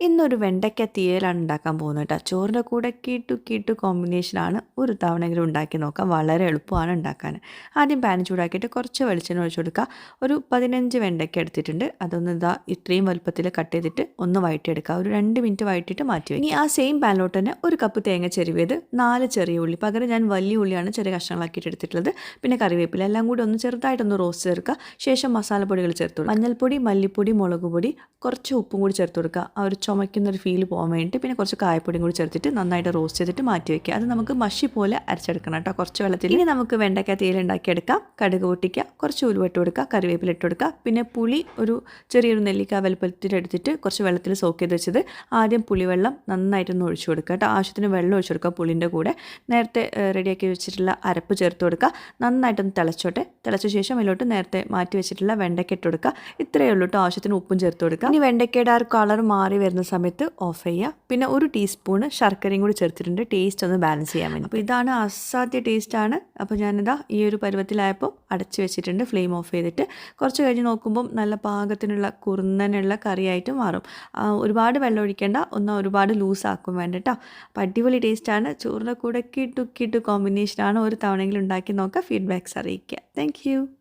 ഇന്നൊരു വെണ്ടയ്ക്ക തീയലാണ് ഉണ്ടാക്കാൻ പോകുന്നത് കേട്ടോ. ചോറിന്റെ കൂടെ കീട്ടു കീട്ടു കോമ്പിനേഷനാണ് ഒരു തവണയെങ്കിലും ഉണ്ടാക്കി നോക്കാം. വളരെ എളുപ്പമാണ് ഉണ്ടാക്കാൻ. ആദ്യം പാൻ ചൂടാക്കിയിട്ട് കുറച്ച് വെളിച്ചെണ്ണ ഒഴിച്ചു കൊടുക്കുക. ഒരു പതിനഞ്ച് വെണ്ടയ്ക്ക എടുത്തിട്ടുണ്ട്. അതൊന്ന് ഇതാ ഇത്രയും വലുപ്പത്തിൽ കട്ട് ചെയ്തിട്ട് ഒന്ന് വഴറ്റിയെടുക്കുക ഒരു രണ്ട് മിനിറ്റ് വഴറ്റിയിട്ട് മാറ്റി വയ്ക്കും ഇനി ആ സെയിം പാനിലോട്ട് തന്നെ ഒരു കപ്പ് തേങ്ങ ചെരുവിയത് നാല് ചെറിയ ഉള്ളി. പകരം ഞാൻ വലിയ ഉള്ളിയാണ് ചെറിയ കഷ്ണങ്ങളാക്കിയിട്ട് എടുത്തിട്ടുള്ളത്. പിന്നെ കറിവേപ്പില എല്ലാം കൂടി ഒന്ന് ചെറുതായിട്ടൊന്ന് റോസ്റ്റ് ചേർക്കുക. ശേഷം മസാലപ്പൊടികൾ ചേർത്ത് കൊടുക്കുക. മഞ്ഞൾപ്പൊടി മല്ലിപ്പൊടി മുളക് പൊടി കുറച്ച് ഉപ്പും കൂടി ചേർത്ത് കൊടുക്കുക. ആ ഒരു ചുമയ്ക്കുന്ന ഒരു ഫീൽ പോകാൻ വേണ്ടി പിന്നെ കുറച്ച് കായപ്പൊടിയും കൂടി ചേർത്തിട്ട് നന്നായിട്ട് റോസ്റ്റ് ചെയ്തിട്ട് മാറ്റി വയ്ക്കുക അത് നമുക്ക് മഷി പോലെ അരച്ചെടുക്കണം കേട്ടോ. കുറച്ച് വെള്ളത്തിൽ. ഇനി നമുക്ക് വെണ്ടയ്ക്ക തേയില ഉണ്ടാക്കിയെടുക്കാം. കടുക് പൊട്ടിക്കുക. കുറച്ച് ഉലുവട്ട് കൊടുക്കുക. കറിവേപ്പില ഇട്ട് കൊടുക്കുക. പിന്നെ പുളി ഒരു ചെറിയൊരു നെല്ലിക്ക വലുപ്പത്തിൽ എടുത്തിട്ട് കുറച്ച് വെള്ളത്തിൽ സോക്ക് ചെയ്ത് വെച്ചത് ആദ്യം പുളിവെള്ളം നന്നായിട്ടൊന്ന് ഒഴിച്ചു കൊടുക്കുക കേട്ടോ. ആവശ്യത്തിന് വെള്ളം ഒഴിച്ചു കൊടുക്കുക പുളിന്റെ കൂടെ. നേരത്തെ റെഡിയാക്കി വെച്ചിട്ടുള്ള അരപ്പ് ചേർത്ത് കൊടുക്കുക. നന്നായിട്ടൊന്ന് തിളച്ചോട്ടെ. തിളച്ച ശേഷം അതിലോട്ട് നേരത്തെ മാറ്റി വെച്ചിട്ടുള്ള വെണ്ടയ്ക്ക ഇട്ട് കൊടുക്കുക. ഇത്രയേ ഉള്ളൂ കേട്ടോ. ആവശ്യത്തിന് ഉപ്പും ചേർത്ത് കൊടുക്കുക. ഇനി വെണ്ടയ്ക്കയുടെ ആ കളർ മാറി സമയത്ത് ഓഫ് ചെയ്യുക. പിന്നെ ഒരു ടീസ്പൂണ് ശർക്കരയും കൂടി ചേർത്തിട്ടുണ്ട്. ടേസ്റ്റ് ഒന്ന് ബാലൻസ് ചെയ്യാൻ വേണ്ടി. അപ്പോൾ ഇതാണ് അസാധ്യ ടേസ്റ്റാണ് അപ്പോൾ ഞാനിതാ ഈ ഒരു പരുവത്തിലായപ്പോൾ അടച്ച് വെച്ചിട്ടുണ്ട്. ഫ്ലെയിം ഓഫ് ചെയ്തിട്ട്. കുറച്ച് കഴിഞ്ഞ് നോക്കുമ്പം നല്ല പാകത്തിനുള്ള കുറുന്നനുള്ള കറിയായിട്ട് മാറും. ഒരുപാട് വെള്ളം ഒഴിക്കേണ്ട. ഒന്ന് ഒരുപാട് ലൂസ് ആക്കും കേട്ടോ അപ്പോൾ അടിപൊളി ടേസ്റ്റാണ് ചോറിന്റെ കൂടെ കിട്ടു കിട്ടു കോമ്പിനേഷനാണ് ഒരു തവണയെങ്കിലും ഉണ്ടാക്കി നോക്കുക. ഫീഡ്ബാക്ക്സ് അറിയിക്കുക. താങ്ക്